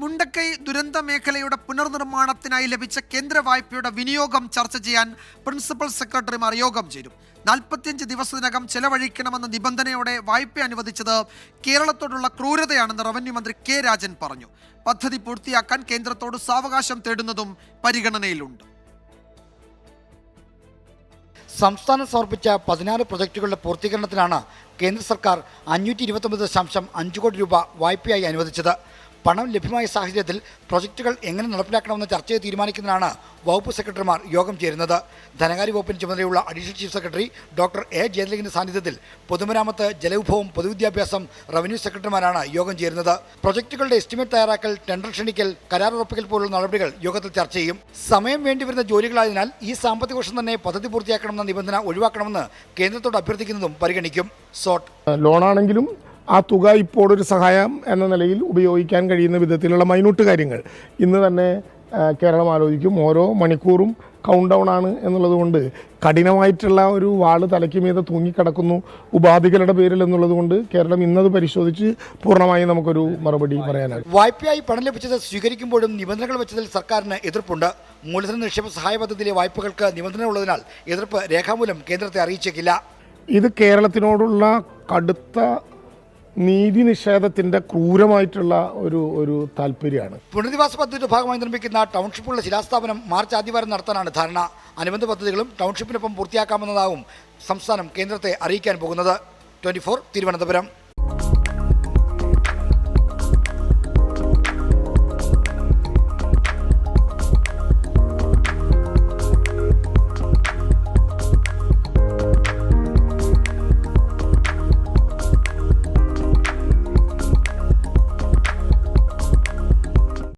മുണ്ടക്കൈ ദുരന്ത മേഖലയുടെ പുനർനിർമ്മാണത്തിനായി ലഭിച്ച കേന്ദ്ര വായ്പയുടെ വിനിയോഗം ചർച്ച ചെയ്യാൻ പ്രിൻസിപ്പൽ സെക്രട്ടറിമാർ യോഗം ചേരും. നാൽപ്പത്തിയഞ്ച് ദിവസത്തിനകം ചെലവഴിക്കണമെന്ന നിബന്ധനയോടെ വായ്പ അനുവദിച്ചത് കേരളത്തോടുള്ള ക്രൂരതയാണെന്ന് റവന്യൂ മന്ത്രി കെ രാജൻ പറഞ്ഞു. പദ്ധതി പൂർത്തിയാക്കാൻ കേന്ദ്രത്തോട് സാവകാശം തേടുന്നതും പരിഗണനയിലുണ്ട്. സംസ്ഥാനം സമർപ്പിച്ച പതിനാറ് പ്രൊജക്ടുകളുടെ പൂർത്തീകരണത്തിനാണ് കേന്ദ്ര സർക്കാർ അഞ്ഞൂറ്റി ഇരുപത്തൊമ്പത് ദശാംശം അഞ്ച് കോടി രൂപ വായ്പയായി അനുവദിച്ചത്. പണം ലഭ്യമായ സാഹചര്യത്തിൽ പ്രൊജക്ടുകൾ എങ്ങനെ നടപ്പിലാക്കണമെന്ന് ചർച്ച ചെയ്ത് തീരുമാനിക്കുന്നതിനാണ് വകുപ്പ് സെക്രട്ടറിമാർ യോഗം ചേരുന്നത്. ധനകാര്യ വകുപ്പിന് ചുമതലയുള്ള additional chief secretary doctor A ജയലലിംഗിന്റെ സാന്നിധ്യത്തിൽ പൊതുമരാമത്ത് ജലവിഭവം പൊതുവിദ്യാഭ്യാസം റവന്യൂ സെക്രട്ടറിമാരാണ് യോഗം ചേരുന്നത്. പ്രൊജക്ടുകളുടെ എസ്റ്റിമേറ്റ് തയ്യാറാക്കൽ ടെൻഡർ ക്ഷണിക്കൽ കരാർ ഉറപ്പിക്കൽ പോലുള്ള നടപടികൾ യോഗത്തിൽ ചർച്ച ചെയ്യും. സമയം വേണ്ടിവരുന്ന ജോലികളായതിനാൽ ഈ സാമ്പത്തിക വർഷം തന്നെ പദ്ധതി പൂർത്തിയാക്കണമെന്ന നിബന്ധന ഒഴിവാക്കണമെന്ന് കേന്ദ്രത്തോട് അഭ്യർത്ഥിക്കുന്നതും പരിഗണിക്കും. സോട്ട്. ലോണാണെങ്കിലും ആ തുക ഇപ്പോൾ ഒരു സഹായം എന്ന നിലയിൽ ഉപയോഗിക്കാൻ കഴിയുന്ന വിധത്തിലുള്ള മൈനൂട്ട് കാര്യങ്ങൾ. ഇന്ന് തന്നെ കേരളം ആലോചിക്കും. ഓരോ മണിക്കൂറും കൗണ്ട് ഡൗൺ ആണ് എന്നുള്ളത് കൊണ്ട് കഠിനമായിട്ടുള്ള ഒരു വാൾ തലയ്ക്ക് മീതെ തൂങ്ങിക്കിടക്കുന്നു ഉപാധികളുടെ പേരിൽ എന്നുള്ളത് കൊണ്ട് കേരളം ഇന്നത് പരിശോധിച്ച് പൂർണമായും നമുക്കൊരു മറുപടി പറയാനാകും. വായ്പയായി പണം ലഭിച്ചത് സ്വീകരിക്കുമ്പോഴും നിബന്ധനകൾ വെച്ചതിൽ സർക്കാരിന് എതിർപ്പുണ്ട്. മൂലധന നിക്ഷേപ സഹായ പദ്ധതിയിലെ വായ്പകൾക്ക് നിബന്ധന ഉള്ളതിനാൽ എതിർപ്പ് രേഖാമൂലം കേന്ദ്രത്തെ അറിയിച്ചേക്കില്ല. ഇത് കേരളത്തിനോടുള്ള കടുത്ത നീതി നിഷേധത്തിന്റെ ക്രൂരമായിട്ടുള്ള ഒരു ഒരു താല്പര്യമാണ്. പുനരധിവാസ പദ്ധതിയുടെ ഭാഗമായി നിർമ്മിക്കുന്ന ടൗൺഷിപ്പുള്ള ശിലാസ്ഥാപനം മാർച്ച് ആദ്യവാരം നടത്താനാണ് ധാരണ. അനുബന്ധ പദ്ധതികളും ടൗൺഷിപ്പിനൊപ്പം പൂർത്തിയാക്കാമെന്നതാവും സംസ്ഥാനം കേന്ദ്രത്തെ അറിയിക്കാൻ പോകുന്നത്. ട്വന്റി തിരുവനന്തപുരം.